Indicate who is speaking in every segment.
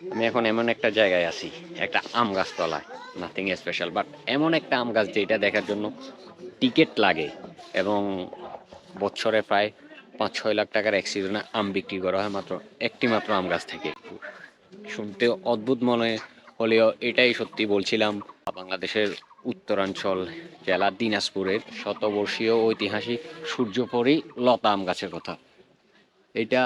Speaker 1: আমি এখন এমন একটা জায়গায় আছি, একটা আম গাছ তলায় নাথিং স্পেশাল বাট এমন একটা আম গাছ যেটা দেখার জন্য টিকিট লাগে এবং বছরে প্রায় পাঁচ ছয় লাখ টাকার সিজনে আম বিক্রি করা হয় মাত্র একটি মাত্র আম গাছ থেকে। শুনতে অদ্ভুত মনে হলেও এটাই সত্যি বলছিলাম, বাংলাদেশের উত্তরাঞ্চল জেলা দিনাজপুরের শতবর্ষীয় ঐতিহাসিক সূর্যপরী লতা আম গাছের কথা। এটা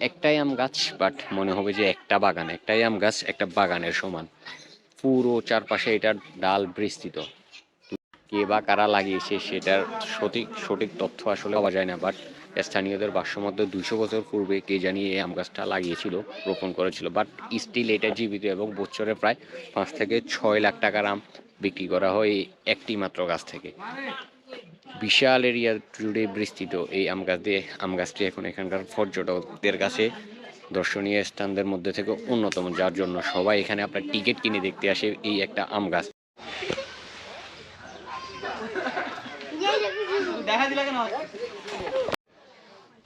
Speaker 1: একটাই আম গাছ বাট মনে হবে যে একটা বাগান। একটাই আম গাছ, একটা বাগানের সমান। পুরো চারপাশে এটার ডাল বিস্তৃত। কে বা কারা লাগিয়েছে সেটার সঠিক সঠিক তথ্য আসলে পাওয়া যায় না বাট স্থানীয়দের ভাষ্যমধ্যে দুইশো বছর পূর্বে কে জানি এই আম গাছটা লাগিয়েছিল, রোপণ করেছিল বাট স্টিল এটা জীবিত এবং বছরে প্রায় পাঁচ থেকে ছয় লাখ টাকার আম বিক্রি করা হয় একটি মাত্র গাছ থেকে। বিশাল এরিয়া জুড়ে বিস্তৃত এই আম গাছ দিয়ে, আম গাছটি এখন এখানকার পর্যটকদের কাছে দর্শনীয় স্থানদের মধ্যে থেকে অন্যতম, যার জন্য সবাই এখানে আপনার টিকিট কিনে দেখতে আসে এই একটা আম গাছ।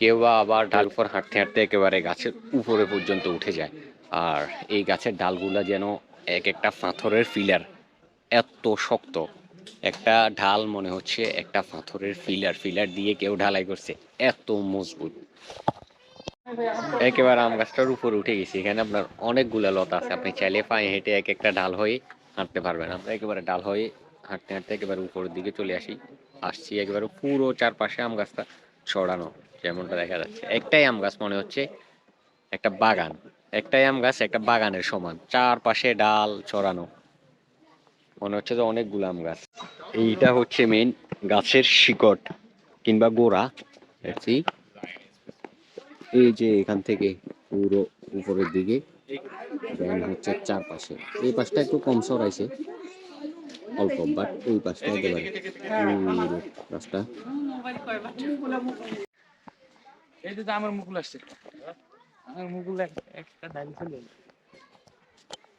Speaker 1: কেউ বা আবার ডাল উপর হাঁটতে হাঁটতে একেবারে গাছের উপরে পর্যন্ত উঠে যায়। আর এই গাছের ডালগুলা যেন এক একটা পাথরের ফিলার এত শক্ত। একটা ঢাল মনে হচ্ছে, একটা পাথরের ফিলার ফিলার দিয়ে কেউ ঢালাই করছে। এত মজবুত। একেবারে আম গাছটার উপরে উঠে গেছি। এখানে আপনার অনেকগুলা লতা আছে। আপনি চাইলে পায়ে হেঁটে এক একটা ডাল হয়ে হাঁটতে পারবেন। আমরা একেবারে ডাল হয়ে হাঁটতে হাঁটতে একেবারে উপরের দিকে চলে আসি। আসছি একেবারে পুরো চারপাশে আম গাছটা ছড়ানো, যেমনটা দেখা যাচ্ছে। একটাই আম গাছ মনে হচ্ছে, একটা বাগান। একটাই আম গাছ, একটা বাগানের সমান। চারপাশে ডাল ছড়ানো। মনে হচ্ছে যে অনেক গুলাম গাছ। এইটা হচ্ছে মেইন গাছের শিকড় কিংবা গোড়া। এই যে এখান থেকে পুরো উপরের দিকে হচ্ছে চারপাশে। এই পাশটা একটু কম সরাইছে, অল্প বাট ওই পাশটা একেবারে রাস্তা
Speaker 2: এই যে আমার মুকুল আসছে। আমার মুকুল একটা ডালি ছিল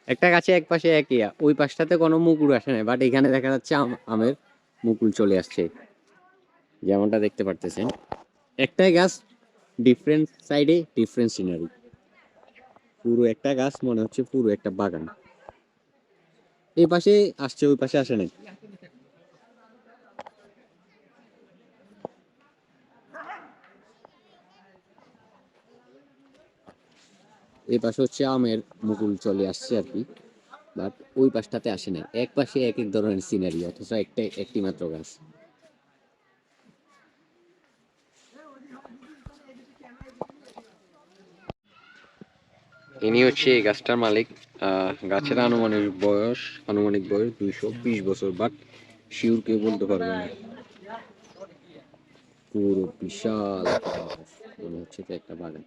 Speaker 1: একটা গাছে এক পাশে একই, ওই পাশটাতে কোনো মুকুল আসে না বাট এখানে দেখা যাচ্ছে আম- আমের মুকুল চলে আসছে। যেমনটা দেখতে পারতেছেন একটাই গাছ ডিফারেন্ট সাইডে ডিফারেন্ট সিনারি পুরো একটা গাছ মনে হচ্ছে পুরো একটা বাগান। এই পাশে আসছে, ওই পাশে আসে নাই। এই পাশে হচ্ছে আমের মুকুল চলে আসছে আর কি বাট ওই পাশটাতে আসে না এক পাশে এক এক ধরনের সিনারি অথচ একটা একটি মাত্র গাছ। ইনি হচ্ছে এই গাছটার মালিক। গাছের আনুমানিক বয়স আনুমানিক বয়স দুইশো বিশ বছর বাট শিওর কেউ বলতে পারবে না। পুরো বিশাল। মনে হচ্ছে একটা বাগান।